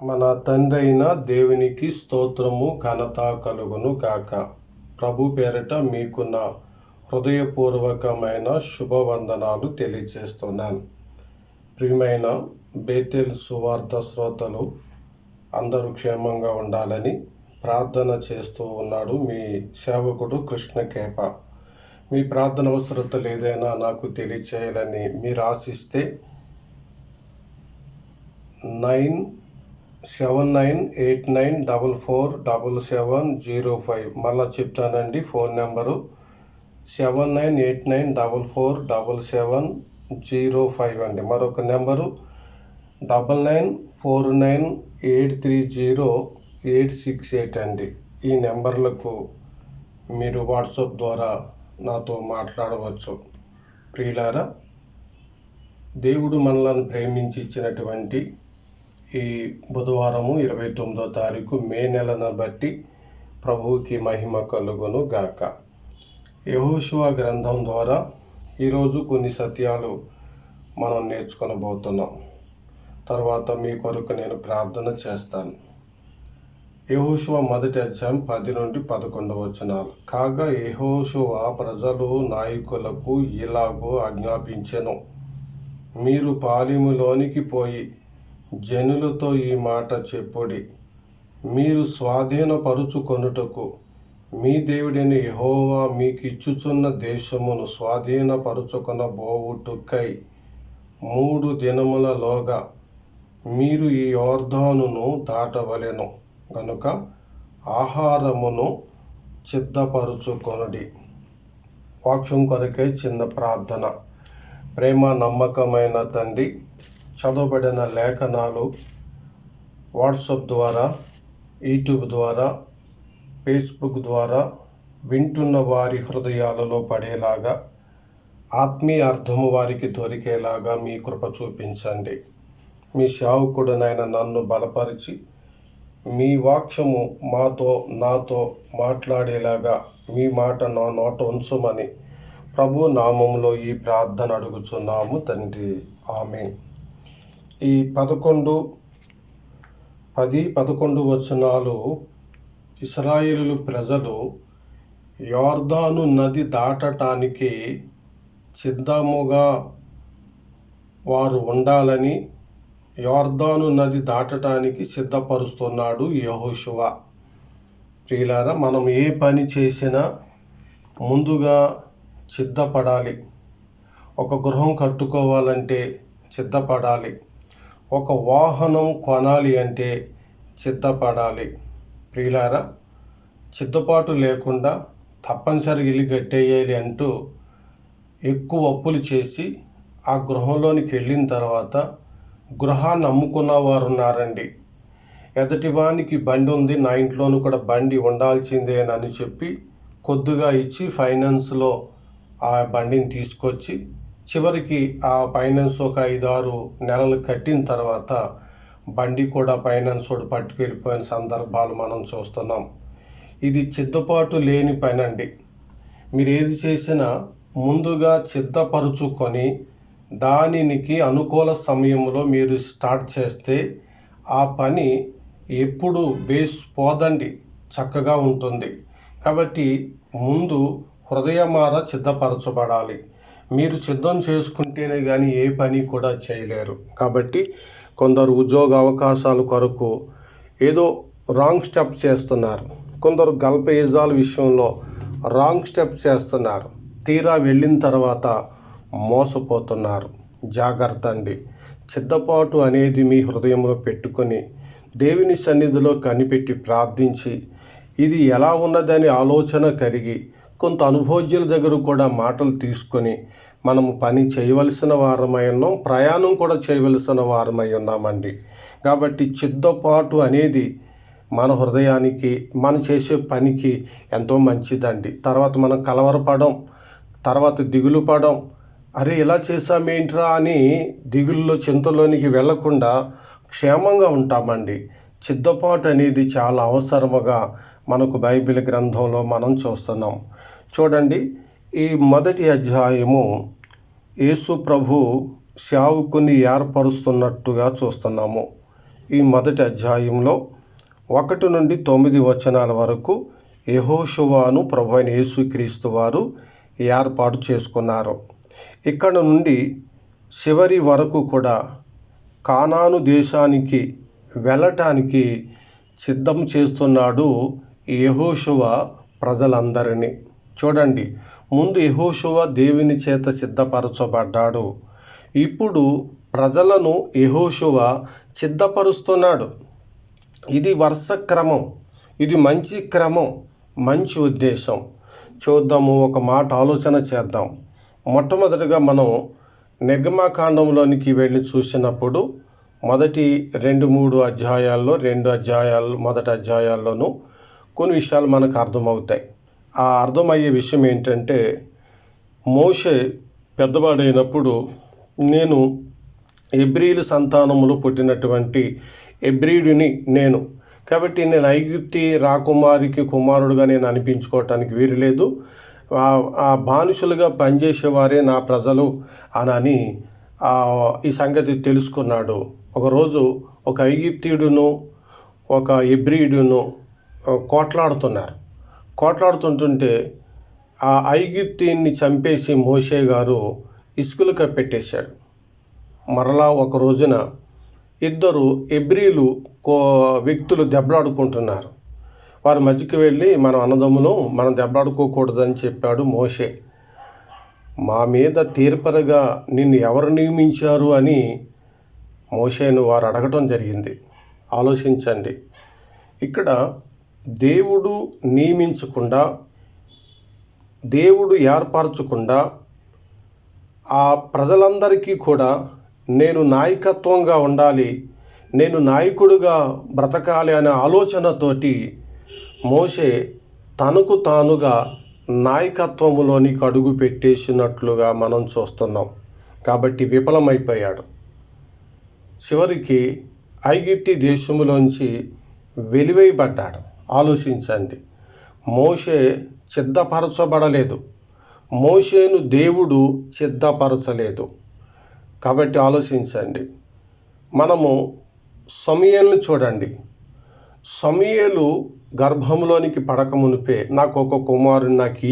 మన తండ్రైన దేవునికి స్తోత్రము ఘనత కలుగును కాక ప్రభు పేరట మీకు నా హృదయపూర్వకమైన శుభవందనాలు తెలియజేస్తున్నాను. ప్రియమైన బేతెల్ సువార్త శ్రోతలు అందరూ క్షేమంగా ఉండాలని ప్రార్థన చేస్తూ ఉన్నాడు మీ సేవకుడు కృష్ణ కేప. మీ ప్రార్థన అవసరతలు ఏదైనా నాకు తెలియచేయాలని మీరు ఆశిస్తే nine seven nine eight nine double four double seven zero five మళ్ళీ చెప్తానండి phone number. Seven nine eight nine double four double seven zero five అండి. మరొక number. Double nine four nine eight three zero eight six eight అండి. ఈ నెంబర్లకు మీరు WhatsApp ద్వారా నాతో మాట్లాడవచ్చు. ప్రియులారా దేవుడు మనలను ప్రేమించి ఇచ్చినటువంటి ఈ బుధవారము ఇరవై తొమ్మిదో తారీఖు మే నెలను బట్టి ప్రభువుకి మహిమ కలుగును గాక. యహోశువ గ్రంథం ద్వారా ఈరోజు కొన్ని సత్యాలు మనం నేర్చుకొనబోతున్నాం. తర్వాత మీ కొరకు నేను ప్రార్థన చేస్తాను. యహోశువ మొదటి అధ్యాయం పది నుండి పదకొండు వచనాలు. కాగా యహోశువ ప్రజలు నాయకులకు ఇలాగూ ఆజ్ఞాపించెను. మీరు పాలిములోనికి పోయి జనులతో ఈ మాట చెప్పుడి. మీరు స్వాధీనపరుచుకొనుటకు మీ దేవుడైన యహోవా మీకు ఇచ్చుచున్న దేశమును స్వాధీనపరుచుకొన బోవుటుకై మూడు దినములలోగా మీరు ఈ యోర్ధానును దాటవలెను. గనుక ఆహారమును సిద్ధపరుచుకొనుడి. వాక్షం కొరకే చిన్న ప్రార్థన. ప్రేమ నమ్మకమైన తండ్రి చదవబడిన లేఖనాలు వాట్సప్ ద్వారా యూట్యూబ్ ద్వారా ఫేస్బుక్ ద్వారా వింటున్న వారి హృదయాలలో పడేలాగా ఆత్మీయ అర్థము వారికి దొరికేలాగా మీ కృప చూపించండి. మీ నాయన నన్ను బలపరిచి మీ వాక్యము మాతో నాతో మాట్లాడేలాగా మీ మాట నా నోట ఉంచమని ప్రభు నామంలో ఈ ప్రార్థన అడుగుచున్నాము తండ్రి. ఆమెన్. ఈ పదకొండు పది పదకొండు వచనాలు ఇస్రాయిలు ప్రజలు యోర్దాను నది దాటటానికి సిద్ధముగా వారు ఉండాలని యోర్దాను నది దాటటానికి సిద్ధపరుస్తున్నాడు యహోశువ ప్రియులారా మనం ఏ పని చేసినా ముందుగా సిద్ధపడాలి. ఒక గృహం కట్టుకోవాలంటే సిద్ధపడాలి. ఒక వాహనం కొనాలి అంటే సిద్ధపడాలి. ప్రియులారా సిద్ధపాటు లేకుండా తప్పనిసరిగా ఇల్లు కట్టేయాలి అంటూ ఎక్కువ అప్పులు చేసి ఆ గృహంలోనికి వెళ్ళిన తర్వాత గృహాన్ని అమ్ముకున్న వారు ఉన్నారండి ఎదటివానికి బండి ఉంది నా ఇంట్లోనూ కూడా బండి ఉండాల్సిందే అని చెప్పి కొద్దిగా ఇచ్చి ఫైనాన్స్లో ఆ బండిని తీసుకొచ్చి చివరికి ఆ ఫైనాన్స్ ఒక ఐదారు నెలలు కట్టిన తర్వాత బండి కూడా ఫైనాన్స్ వాడు పట్టుకెళ్ళిపోయిన సందర్భాలు మనం చూస్తున్నాం. ఇది చిద్దుపాటు లేని పని అండి మీరు ఏది చేసినా ముందుగా సిద్ధపరుచుకొని దానికి అనుకూల సమయంలో మీరు స్టార్ట్ చేస్తే ఆ పని ఎప్పుడు బేస్ పోదండి చక్కగా ఉంటుంది. కాబట్టి ముందు హృదయమార సిద్ధపరచబడాలి మీరు సిద్ధం చేసుకుంటేనే కానీ ఏ పని కూడా చేయలేరు. కాబట్టి కొందరు ఉద్యోగ అవకాశాల కొరకు ఏదో రాంగ్ స్టెప్ చేస్తున్నారు. కొందరు గల్ప ఇజాల విషయంలో రాంగ్ స్టెప్ చేస్తున్నారు. తీరా వెళ్ళిన తర్వాత మోసపోతున్నారు. జాగ్రత్త అండి. చిత్తపాటు అనేది మీ హృదయంలో పెట్టుకొని దేవుని సన్నిధిలో కనిపెట్టి ప్రార్థించి ఇది ఎలా ఉన్నదని ఆలోచన కలిగి కొంత అనుభోజ్యుల దగ్గర కూడా మాటలు తీసుకొని మనము పని చేయవలసిన వారమై ఉన్నాం ప్రయాణం కూడా చేయవలసిన వారమై ఉన్నామండి. కాబట్టి చిద్దపాటు అనేది మన హృదయానికి మనం చేసే పనికి ఎంతో మంచిదండి. తర్వాత మనం కలవరపడం తర్వాత దిగులు పడం అరే ఇలా చేసామేంట్రా అని దిగుల్లో చింతలోనికి వెళ్ళకుండా క్షేమంగా ఉంటామండి. చిద్దపాటు అనేది చాలా అవసరముగా మనకు బైబిల్ గ్రంథంలో మనం చూస్తున్నాం. చూడండి. ఈ మొదటి అధ్యాయము యేసు ప్రభు శావుకుని ఏర్పరుస్తున్నట్టుగా చూస్తున్నాము. ఈ మొదటి అధ్యాయంలో ఒకటి నుండి తొమ్మిది వచనాల వరకు యెహోషువాను ప్రభు అయిన యేసుక్రీస్తు వారు ఏర్పాటు చేసుకున్నారు. ఇక్కడ నుండి చివరి వరకు కూడా కానాను దేశానికి వెళ్ళటానికి సిద్ధం చేస్తున్నాడు యహోషువ ప్రజలందరినీ. చూడండి ముందు యహోషువ దేవుని చేత సిద్ధపరచబడ్డాడు. ఇప్పుడు ప్రజలను యహోషువ సిద్ధపరుస్తున్నాడు. ఇది వరుస క్రమం ఇది మంచి క్రమం మంచి ఉద్దేశం. చూద్దాము ఒక మాట ఆలోచన చేద్దాం. మొట్టమొదటిగా మనం నిర్గమాకాండంలోనికి వెళ్ళి చూసినప్పుడు మొదటి రెండు మూడు అధ్యాయాల్లో రెండు అధ్యాయాలు మొదటి అధ్యాయాల్లోనూ కొన్ని విషయాలు మనకు అర్థమవుతాయి. ఆ అర్థమయ్యే విషయం ఏంటంటే మోషే పెద్దవాడైనప్పుడు నేను ఎబ్రీలు సంతానములో పుట్టినటువంటి ఎబ్రియుడిని నేను. కాబట్టి నేను ఐగుప్తి రాకుమారికి కుమారుడుగా నేను అనిపించుకోవటానికి వీరలేదు ఆ- ఆ బానిసలుగా పనిచేసేవారే నా ప్రజలు అనని ఈ సంగతి తెలుసుకున్నాడు. ఒకరోజు ఒక ఐగిప్తీయుడును ఒక ఎబ్రియుడును కోట్లాడుతున్నారు. కోట్లాడుతుంటుంటే ఆ ఐగిప్తీయుని చంపేసి మోషే గారు ఇసుకలు కప్పెట్టేశాడు. మరలా ఒక రోజున ఇద్దరు ఎబ్రీలు కో వ్యక్తులు దెబ్బలాడుకుంటున్నారు. వారి మధ్యకి వెళ్ళి మనం అన్నదమ్ములు మనం దెబ్బలాడుకోకూడదని చెప్పాడు మోషే. మా మీద తీర్పరగా నిన్ను ఎవరు నియమించారు అని మోషేను వారు అడగటం జరిగింది. ఆలోచించండి. ఇక్కడ దేవుడు నియమించకుండా దేవుడు ఏర్పరచకుండా ఆ ప్రజలందరికీ కూడా నేను నాయకత్వంగా ఉండాలి నేను నాయకుడుగా బ్రతకాలి అనే ఆలోచనతోటి మోషే తనకు తానుగా నాయకత్వములోనికి అడుగు పెట్టేసినట్లుగా మనం చూస్తున్నాం. కాబట్టి విఫలమైపోయాడు. చివరికి ఐగిప్తి దేశంలోంచి వెలివేయబడ్డాడు. ఆలోచించండి. మోషే సిద్ధపరచబడలేదు. మోషేను దేవుడు సిద్ధపరచలేదు. కాబట్టి ఆలోచించండి. మనము సమయలను చూడండి. సమయలు గర్భంలోనికి పడకమునిపే నాకు ఒక కుమారుని నాకు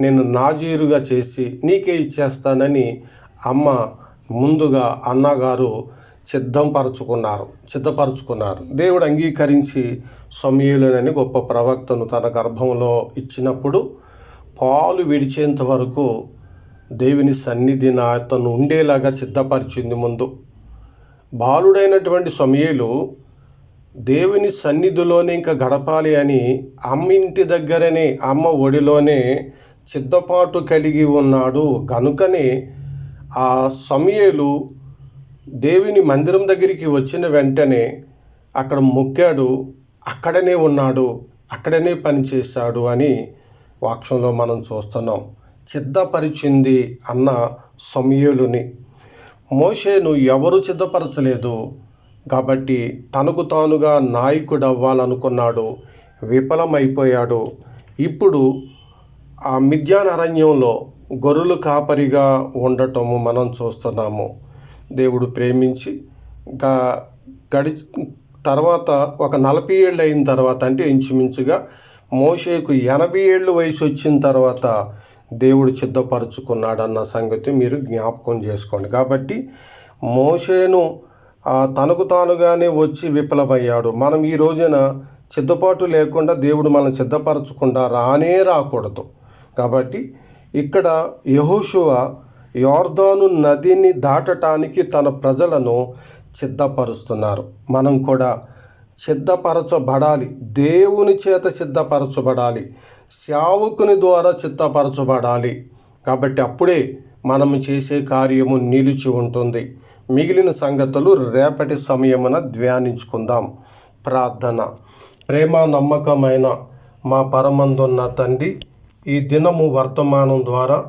నేను నాజీరుగా చేసి నీకే ఇచ్చేస్తానని అమ్మ ముందుగా అన్నగారు సిద్ధంపరచుకున్నారు సిద్ధపరచుకున్నారు. దేవుడు అంగీకరించి సమయలునని గొప్ప ప్రవక్తను తన గర్భంలో ఇచ్చినప్పుడు పాలు విడిచేంత వరకు దేవుని సన్నిధిన అతను ఉండేలాగా సిద్ధపరిచింది ముందు. బాలుడైనటువంటి సమయలు దేవుని సన్నిధిలోనే ఇంకా గడపాలి అని అమ్మ ఇంటి దగ్గరనే అమ్మ ఒడిలోనే సిద్ధపాటు కలిగి ఉన్నాడు. కనుకనే ఆ సమయలు దేవిని మందిరం దగ్గరికి వచ్చిన వెంటనే అక్కడ మొక్కాడు అక్కడనే ఉన్నాడు అక్కడనే పనిచేశాడు అని వాక్యంలో మనం చూస్తున్నాం. సిద్ధపరిచింది అన్న సమయలుని. మోషేను ఎవరు సిద్ధపరచలేదు కాబట్టి తనకు తానుగా నాయకుడు అవ్వాలనుకున్నాడు విఫలమైపోయాడు. ఇప్పుడు ఆ మిథ్యాన అరణ్యంలో గొర్రెలు కాపరిగా ఉండటము మనం చూస్తున్నాము. దేవుడు ప్రేమించి ఇంకా గడి తర్వాత ఒక నలభై ఏళ్ళు అయిన తర్వాత అంటే ఇంచుమించుగా మోషేకు ఎనభై ఏళ్ళు వయసు వచ్చిన తర్వాత దేవుడు సిద్ధపరచుకున్నాడన్న సంగతి మీరు జ్ఞాపకం చేసుకోండి. కాబట్టి మోషేను తనకు తానుగానే వచ్చి విఫలమయ్యాడు మనం ఈ రోజున సిద్ధపాటు లేకుండా దేవుడు మనం సిద్ధపరచకుండా రానే రాకూడదు. కాబట్టి ఇక్కడ యహోశువ యోర్దాను నదిని దాటటానికి తన ప్రజలను సిద్ధపరుస్తున్నారు. మనం కూడా సిద్ధపరచబడాలి. దేవుని చేత సిద్ధపరచబడాలి. శావుకుని ద్వారా సిద్ధపరచబడాలి. కాబట్టి అప్పుడే మనం చేసే కార్యము నిలిచి ఉంటుంది. మిగిలిన సంగతులు రేపటి సమయమున ధ్యానించుకుందాం. ప్రార్థన. ప్రేమ నమ్మకమైన మా పరమందున్న తండ్రి ఈ దినము వర్తమానం ద్వారా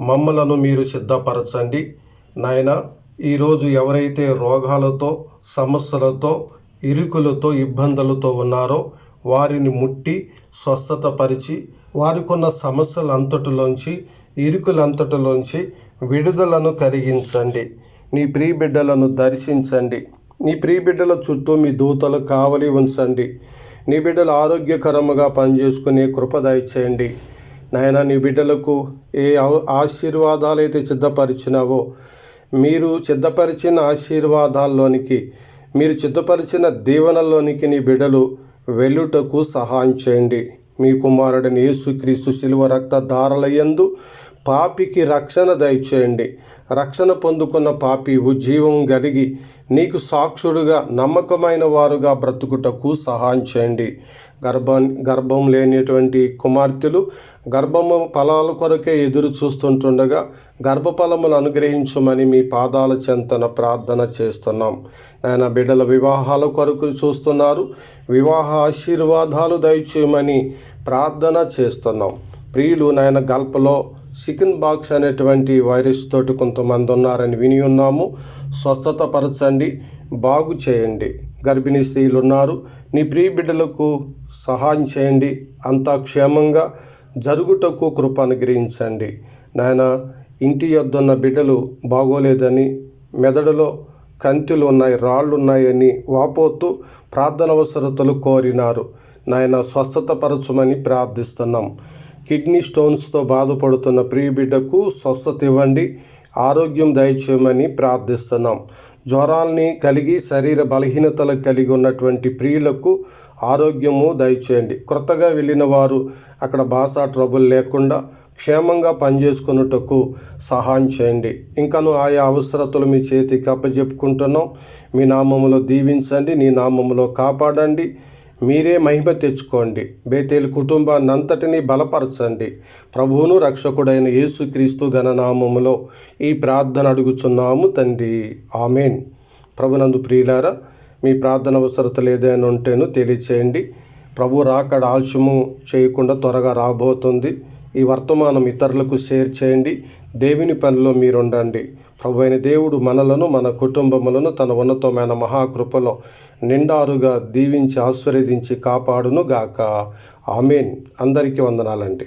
మమ్మలను మీరు సిద్ధపరచండి. నాయన ఈరోజు ఎవరైతే రోగాలతో సమస్యలతో ఇరుకులతో ఇబ్బందులతో ఉన్నారో వారిని ముట్టి స్వస్థతపరిచి వారికున్న సమస్యలంతటిలోంచి ఇరుకులంతటిలోంచి విడుదలను కలిగించండి. నీ ప్రియ బిడ్డలను దర్శించండి. నీ ప్రియ బిడ్డల చుట్టూ మీ దూతలు కావలి ఉంచండి. నీ బిడ్డలు ఆరోగ్యకరముగా పనిచేసుకునే కృప దయచేయండి. నాయన నీ బిడ్డలకు ఏ ఆశీర్వాదాలు ఆశీర్వాదాలైతే సిద్ధపరిచినావో మీరు సిద్ధపరిచిన ఆశీర్వాదాల్లోనికి మీరు సిద్ధపరిచిన దీవెనల్లోనికి నీ బిడ్డలు వెళ్ళుటకు సహాయం చేయండి. మీ కుమారుడిని యేసుక్రీస్తు శిలువ రక్త ధారలయందు పాపికి రక్షణ దయచేయండి. రక్షణ పొందుకున్న పాపి ఉజ్జీవం కలిగి నీకు సాక్షుడుగా నమ్మకమైన వారుగా బ్రతుకుటకు సహాయం చేయండి. గర్భం గర్భం లేనిటువంటి కుమార్తెలు గర్భము ఫలాల కొరకే ఎదురు చూస్తుంటుండగా గర్భఫలములు అనుగ్రహించమని మీ పాదాల చెంతన ప్రార్థన చేస్తున్నాం. నాయన బిడ్డల వివాహాల కొరకు చూస్తున్నారు. వివాహ ఆశీర్వాదాలు దయచేయమని ప్రార్థన చేస్తున్నాం. ప్రియులు నాయన గల్పలో చికెన్ బాక్స్ అనేటువంటి వైరస్ తోటి కొంతమంది ఉన్నారని విని ఉన్నాము. స్వస్థత పరచండి బాగు చేయండి. గర్భిణీ స్త్రీలు ఉన్నారు. నీ ప్రియ బిడ్డలకు సహాయం చేయండి. అంతా క్షేమంగా జరుగుటకు కృప అనుగ్రహించండి. నాయన ఇంటి యొద్దన్న బిడ్డలు బాగోలేదని మెదడులో కంతులు ఉన్నాయి రాళ్ళు ఉన్నాయని వాపోతూ ప్రార్థన అవసరతలు కోరినారు. నాయన స్వస్థత పరచమని ప్రార్థిస్తున్నాం. కిడ్నీ స్టోన్స్తో బాధపడుతున్న ప్రియ బిడ్డకు స్వస్థత ఇవ్వండి. ఆరోగ్యం దయచేయమని ప్రార్థిస్తున్నాం. జ్వరాల్ని కలిగి శరీర బలహీనతలు కలిగి ఉన్నటువంటి ప్రియులకు ఆరోగ్యము దయచేయండి. క్రొత్తగా వెళ్ళిన వారు అక్కడ భాషా ట్రబుల్ లేకుండా క్షేమంగా పనిచేసుకున్నటకు సహాయం చేయండి. ఇంకను ఆయా అవసరతలు మీ చేతికి అప్పచెప్పుకుంటున్నాం మీ నామములో దీవించండి. నీ నామములో కాపాడండి. మీరే మహిమ తెచ్చుకోండి. బేతేలు కుటుంబాన్నంతటినీ బలపరచండి. ప్రభువును రక్షకుడైన యేసుక్రీస్తు గణనామములో ఈ ప్రార్థన అడుగుచున్నాము తండ్రి. ఆమెన్. ప్రభునందు ప్రియులారా మీ ప్రార్థన అవసరతలు ఏదైనా ఉంటేనో తెలియచేయండి. ప్రభు రాకడ ఆలస్యము చేయకుండా త్వరగా రాబోతుంది. ఈ వర్తమానం ఇతరులకు షేర్ చేయండి. దేవుని పనిలో మీరుండండి. ప్రభు అయిన దేవుడు మనలను మన కుటుంబములను తన ఉన్నతమైన మహాకృపలో నిండారుగా దీవించి ఆశీర్వదించి కాపాడును గాక ఆమెన్. అందరికీ వందనాలండి.